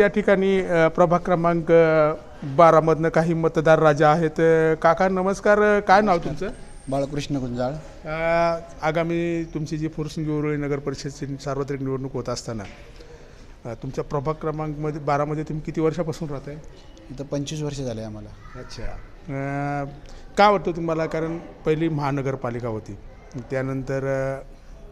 या ठिकाणी प्रभाग क्रमांक बारामधनं काही मतदार राजा आहेत. काका नमस्कार. काय नाव तुमचं? बाळकृष्ण गुंजाळ. अ, आगामी तुमची जी फुरसंगी उरुळी नगर परिषदची सार्वत्रिक निवडणूक होत असताना अ, तुमच्या प्रभाग क्रमांकमध्ये बारामध्ये तुम्ही किती वर्षापासून राहत आहे इथं पंचवीस वर्ष झाले आम्हाला. अच्छा. अ, काय वाटतं तुम्हाला? कारण पहिली महानगरपालिका होती. त्यानंतर अ,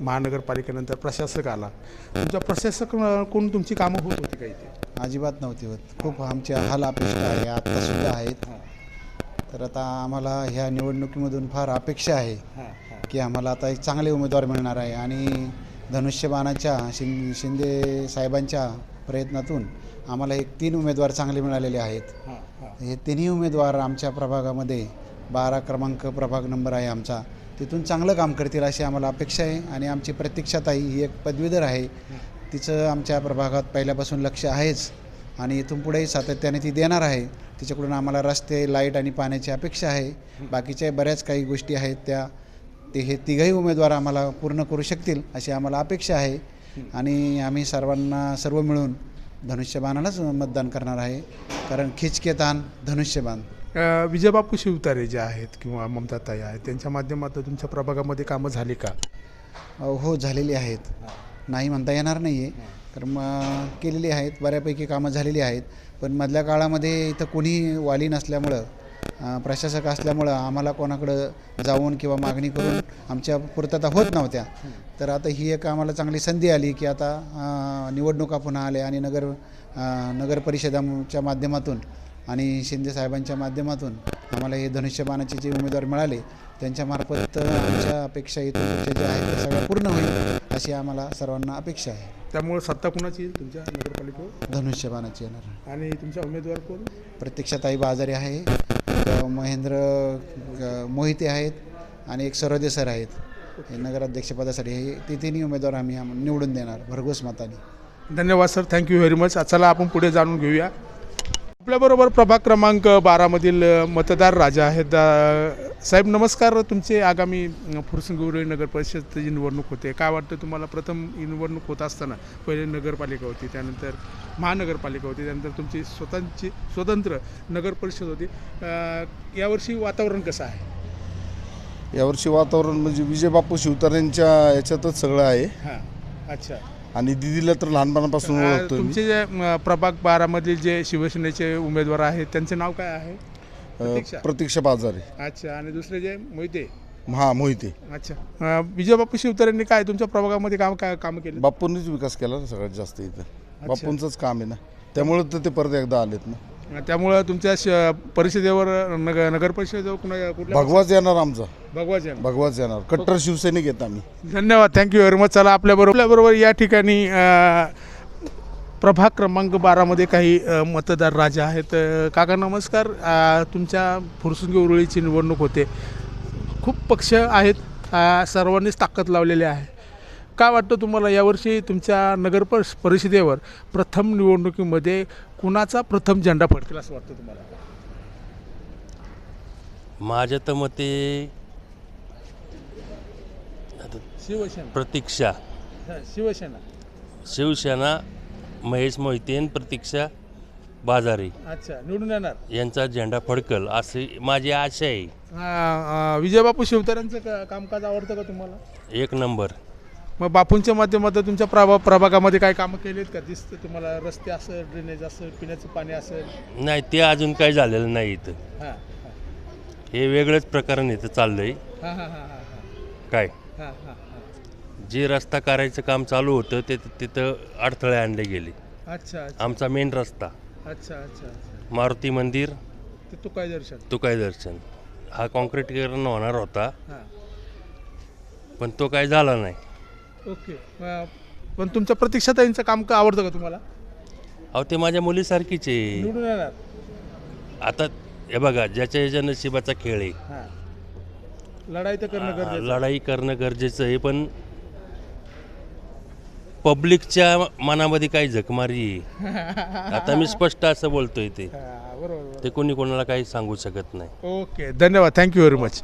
महानगरपालिकेनंतर प्रशासक आला. तुमच्या प्रशासक अ, कोण तुमची कामं होत होती का इथे? अजिबात नव्हती होत. खूप आमच्या हाल अपेक्षा आहे आत्तासुद्धा आहेत. तर आता आम्हाला ह्या निवडणुकीमधून फार अपेक्षा आहे की आम्हाला आता एक चांगले उमेदवार मिळणार आहे. आणि धनुष्यबाणाच्या शिं शिंदे साहेबांच्या प्रयत्नातून आम्हाला एक तीन उमेदवार चांगले मिळालेले आहेत. हे तिन्ही उमेदवार आमच्या प्रभागामध्ये बारा क्रमांक प्रभाग नंबर आहे आमचा. तिथून चांगलं काम करतील अशी आम्हाला अपेक्षा आहे. आणि आमची प्रतीक्षाताई ही एक पदवीधर आहे. तिचं आमच्या प्रभागात पहिल्यापासून लक्ष आहेच आणि इथून पुढेही सातत्याने ती देणार आहे. तिच्याकडून आम्हाला रस्ते लाइट आणि पाण्याची अपेक्षा आहे. बाकीच्या बऱ्याच काही गोष्टी आहेत त्या ते हे तिघही उमेदवार आम्हाला पूर्ण करू शकतील अशी आम्हाला अपेक्षा आहे. आणि आम्ही सर्वांना सर्व मिळून धनुष्यबाणालाच मतदान करणार आहे. कारण खिचके ताण धनुष्यबाण. अ, विजयबापू शिवतारे जे आहेत किंवा ममताताई आहेत त्यांच्या माध्यमातून तुमच्या प्रभागामध्ये कामं झाली का? अ, हो झालेली आहेत. नाही म्हणता येणार नाही आहे तर मग केलेली आहेत बऱ्यापैकी कामं झालेली आहेत. पण मधल्या काळामध्ये इथं कोणी वाली नसल्यामुळं प्रशासक असल्यामुळं आम्हाला कोणाकडं जाऊन किंवा मागणी करून आमच्या पूर्तता होत नव्हत्या. तर आता ही एक आम्हाला चांगली संधी आली की आता निवडणुका पुन्हा आल्या आणि नगर अ, नगर परिषदाच्या माध्यमातून आणि शिंदे साहेबांच्या माध्यमातून आम्हाला हे धनुष्यबाणाचे जे उमेदवार मिळाले त्यांच्यामार्फत आमच्या अपेक्षा इथून पुढच्या ज्या आहेत त्या सगळ्या पूर्ण होईल अशी आम्हाला सर्वांना अपेक्षा आहे. त्यामुळे सत्ता कुणाची येईल तुमच्या नगरपालिकेवर? धनुष्यबाणाची येणार. आणि तुमच्या उमेदवार कोण? प्रत्यक्षाताई बाजारी आहे महेंद्र मोहिते आहेत आणि एक सरोदे सर आहेत. हे नगराध्यक्षपदासाठी हे ते तिन्ही उमेदवार आम्ही आम- निवडून देणार भरघोस मताने. धन्यवाद सर थँक्यू व्हेरी मच. चला आपण पुढे जाणून घेऊया. आपल्याबरोबर प्रभाग क्रमांक बारामधील मतदार राजा आहेत. अ, साहेब नमस्कार. तुमचे आगामी अ, फुरसंगी नगर परिषदची निवडणूक होते. काय वाटतं तुम्हाला? प्रथम निवडणूक होत असताना पहिले नगरपालिका होती त्यानंतर महानगरपालिका होती त्यानंतर तुमची स्वतःची स्वतंत्र नगर परिषद होती. अ, यावर्षी वातावरण कसं आहे? यावर्षी वातावरण म्हणजे विजयबापू शिवतारेंच्या याच्यातच सगळं आहे. हां. अच्छा. आणि दिदीला तर लहानपणापासून ओळखतो मी. तुमचे जे प्रभाग बारामधील जे शिवसेनेचे उमेदवार आहेत त्यांचे नाव काय आहे? अ, प्रतीक्षा. प्रतीक्षा बाजारे अच्छा आणि दुसरे जे मोहिते? हा मोहिते. अच्छा. अ, विजयबापू शिवतरेंनी काय तुमच्या प्रभागामध्ये काम काय काम केलं? बापूंनीच विकास केला ना सगळ्यात जास्त इथं. बापूंचंच काम आहे ना. त्यामुळे तर ते परत एकदा आलेत ना. त्यामुळं तुमच्या श- परिषदेवर नगर नगर परिषदेवर कुणा कुठल्या भगवाच येणार आमचा. भगवाच आहे. भगवाच येणार. कट्टर शिवसैनिक येत आम्ही. धन्यवाद. थँक्यू व्हेरी मच चला आपल्याबरोबर आपल्याबरोबर या ठिकाणी अ, प्रभाग क्रमांक बारामध्ये काही अ, मतदार राजा आहेत. अ, काका नमस्कार. अ, तुमच्या फुरसुंगी उरुळीची निवडणूक होते. खूप पक्ष आहेत. अ, सर्वांनीच ताकद लावलेली आहे. काय वाटतं तुम्हाला यावर्षी तुमच्या नगर परि- परिषदेवर प्रथम निवडणुकीमध्ये कुणाचा प्रथम झेंडा फडकेल असं वाटतं तुम्हाला? माझ्या तर मते आता शिवसेना. प्रतीक्षा. शिवसेना. शिवसेना महेश मोहिते आणि प्रतीक्षा बाजारी अच्छा निवडून येणार. यांचा झेंडा फडकल अशी माझी आशा आहे. विजयबापू शिवतारेंचं का- कामकाज आवडतं का तुम्हाला? एक नंबर. मग बापूंच्या माध्यमातून तुमच्या प्रभा प्रभागामध्ये काय कामं केलीत का? दिसतं तुम्हाला रस्ते असेल ड्रेनेज असेल पिण्याचं पाणी असेल. नाही ते अजून काही झालेलं नाही इथं. हां हे. वेगळंच प्रकरण इथं चाललंय. हां हां हां हां काय? हां हां हां. जे रस्ता करायचं काम चालू होतं ते तिथं अडथळे आणले गेले. अच्छा अच्छा. आमचा मेन रस्ता. अच्छा अच्छा अच्छा. मारुती मंदिर ते तू काय दर्शन. तुकाई दर्शन. हा कॉन्क्रीटीकरण होणार होता. हां. पण तो काय झाला नाही. ओके. अं, पण तुमच्या प्रतीक्षाताईंचं काम का आवडतं का तुम्हाला? अहो ते माझ्या मुलीसारखीच. आहे निवडून येणार. आता हे बघा ज्याच्या याच्या नशिबाचा खेळ आहे. हां. लढाई तर करणं गरजेचं. लढाई करणं गरजेचं आहे पण पब्लिकच्या मनामध्ये काही झकमारी आहे. आता मी स्पष्ट असं बोलतोय ते. हां, बरोबर बरोबर. ते कोणी कोणाला काही सांगू शकत नाही. ओके धन्यवाद. Thank you very much